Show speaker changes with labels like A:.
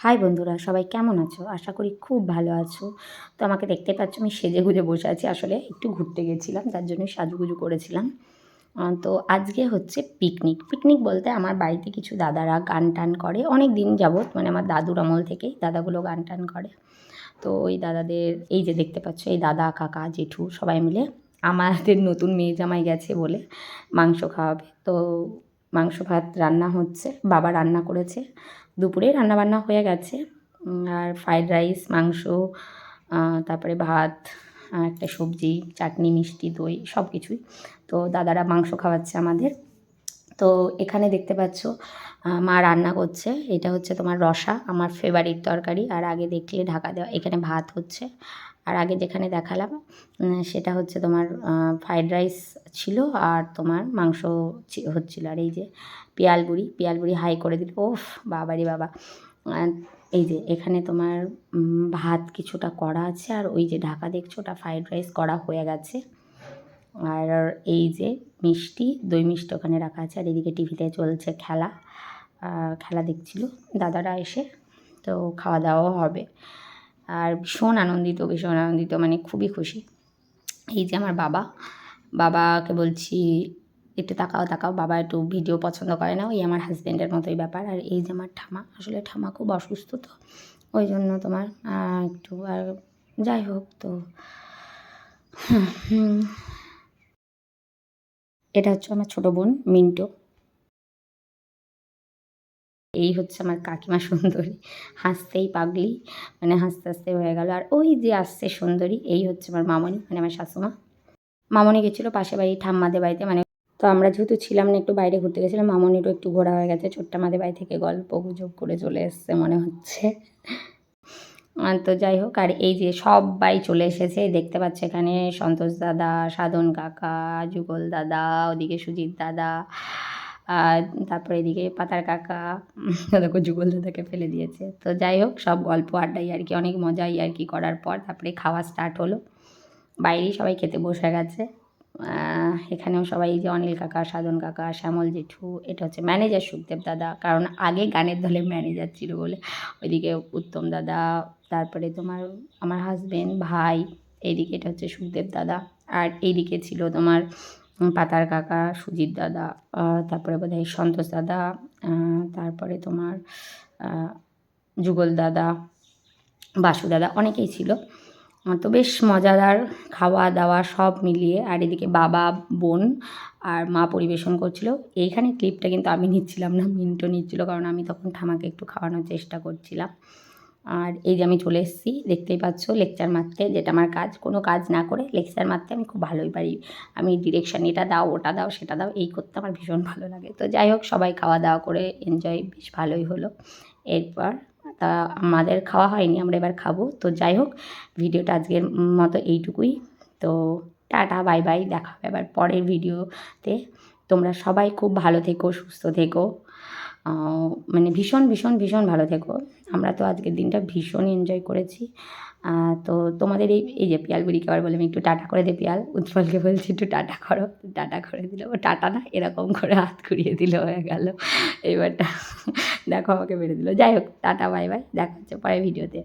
A: High বন্ধুরা, সবাই কেমন আছো? আশা করি খুব ভালো আছো। তো আমাকে দেখতে পাচ্ছ, আমি সেজে গুজে বসে আছি। আসলে একটু ঘুরতে গেছিলাম তার জন্য সাজুগুজু করেছিলাম। তো আজকে হচ্ছে পিকনিক পিকনিক বলতে আমার বাড়িতে কিছু দাদারা গান টান করে। অনেক দিন যাবৎ মানে আমার দাদুর আমল থেকেই দাদাগুলো গান টান করে। তো ওই দাদাদের, এই যে দেখতে পাচ্ছ, এই দাদা, কাকা, জেঠু সবাই মিলে আমাদের নতুন মেয়ে জামাই গেছে বলে মাংস খাওয়াবে। তো মাংস, ভাত রান্না হচ্ছে, বাবা রান্না করেছে। দুপুরে রান্না বান্না হয়ে গেছে। আর ফ্রাইড রাইস মাংস তারপরে ভাত একটা সবজি, চাটনি, মিষ্টি, দই সব কিছুই তো দাদারা মাংস খাওয়াচ্ছে আমাদের। তো এখানে দেখতে পাচ্ছ মা রান্না করছে। এটা হচ্ছে তোমার রসা, আমার ফেভারিট তরকারি। আর আগে দেখলে ঢাকা দেওয়া, এখানে ভাত হচ্ছে। আর আগে যেখানে দেখালাম সেটা হচ্ছে তোমার ফ্রাইড রাইস ছিল আর তোমার মাংস হচ্ছিল। আর এই যে পিয়ালবুড়ি পিয়ালবুড়ি হাই করে দিল। ওফ বাবারি বাবা। এই যে এখানে তোমার ভাত কিছুটা করা আছে আর ওই যে ঢাকা দেখছ ওটা ফ্রাইড রাইস করা হয়ে গেছে। আর এই যে মিষ্টি, দই মিষ্টি ওখানে রাখা আছে। আর এদিকে টিভিতে চলছে খেলা। খেলা দেখছিল। দাদারা এসে তো খাওয়া দাওয়াও হবে। আর ভীষণ আনন্দিত ভীষণ আনন্দিত মানে খুবই খুশি। এই যে আমার বাবা, বাবাকে বলছি, একটু তাকাও তাকাও, বাবা একটু ভিডিও পছন্দ করে না। ওই আমার হাজব্যান্ডের মতোই ব্যাপার। আর এই যে আমার ঠামা আসলে ঠামা খুব অসুস্থ তো, ওই জন্য তোমার একটু আর যাই হোক তো। এটা হচ্ছে আমার ছোটো বোন মিন্টো। এই হচ্ছে আমার কাকিমা সুন্দরী। হাসতেই পাগলি। মানে হাসতে হাসতে হয়ে গেল। আর ওই যে আসছে সুন্দরী, এই হচ্ছে আমার মামনি মানে আমার শাশুমা। মামনি গেছিল পাশে বাড়ি ঠাম্মাদের বাড়িতে মানে তো আমরা যেহেতু ছিলাম না, একটু বাইরে ঘুরতে গেছিলাম, মামনিরও একটু ঘোরা হয়ে গেছে, ছোট্ট আমাদের বাড়ি থেকে গল্প গুজব করে চলে এসছে, মনে হচ্ছে। তো যাই হোক, আর এই যে সবাই চলে এসেছে, দেখতে পাচ্ছে এখানে সন্তোষ দাদা, সাধন কাকা, যুগল দাদা, ওদিকে সুজিত দাদা। তারপরে এদিকে পাতার কাকা দেখো যুগল দাদাকে ফেলে দিয়েছে। তো যাই হোক, সব গল্প আড্ডাই আর কি, অনেক মজাই আর কি করার পর তারপরে খাওয়া স্টার্ট হলো। বাইরেই সবাই খেতে বসে গেছে। এখানেও সবাই যে অনিল কাকা, সাধন কাকা, শ্যামল জেঠু, এটা হচ্ছে ম্যানেজার সুখদেব দাদা। কারণ আগে গানের দলে ম্যানেজার ছিল বলে। ওইদিকে উত্তম দাদা, তারপরে তোমার, আমার হাজবেন্ড ভাই, এইদিকে এটা হচ্ছে সুখদেব দাদা। আর এইদিকে ছিল তোমার পাতার কাকা, সুজিত দাদা তারপরে বোধহয় সন্তোষ দাদা তারপরে তোমার যুগল দাদা, বাসু দাদা, অনেকেই ছিল। তো বেশ মজাদার খাওয়া দাওয়া সব মিলিয়ে আর এদিকে বাবা, বোন আর মা পরিবেশন করছিল। এইখানে ক্লিপটা কিন্তু আমি নিচ্ছিলাম না, মিন্টো নিচ্ছিল কারণ আমি তখন ঠামাকে একটু খাওয়ানোর চেষ্টা করছিলাম। আর এই যে আমি চলে এসেছি, দেখতেই পাচ্ছ লেকচার মারতে, যেটা আমার কাজ। কোনো কাজ না করে লেকচার মারতে আমি খুব ভালোই পারি। আমি ডিরেকশান এটা দাও, ওটা দাও, সেটা দাও, এই করতে আমার ভীষণ ভালো লাগে। তো যাই হোক, সবাই খাওয়া দাওয়া করে এনজয় বেশ ভালোই হলো। এরপর তা আমাদের খাওয়া হয়নি, আমরা এবার খাব। তো যাই হোক, ভিডিওটা আজকের মতো এইটুকুই। তো টাটা, বাই বাই, দেখা হবে এবার পরের ভিডিওতে। তোমরা সবাই খুব ভালো থেকো, সুস্থ থেকো। মানে ভীষণ ভীষণ ভীষণ ভালো থেকো। আমরা তো আজকের দিনটা ভীষণ এনজয় করেছি। তো তোমাদের এই এই যে পিয়াল বুড়িকে আবার বলে আমি একটু টাটা করে দে পিয়াল। উৎপলকে বলছি, একটু টাটা করো, টাটা করে দিল। ও টাটা না, এরকম করে হাত ঘুরিয়ে দিল, হয়ে গেল। এবারটা দেখো, আমাকে বেড়ে দিল। যাই হোক, টাটা, বাই বাই। দেখা হচ্ছে পরে ভিডিওতে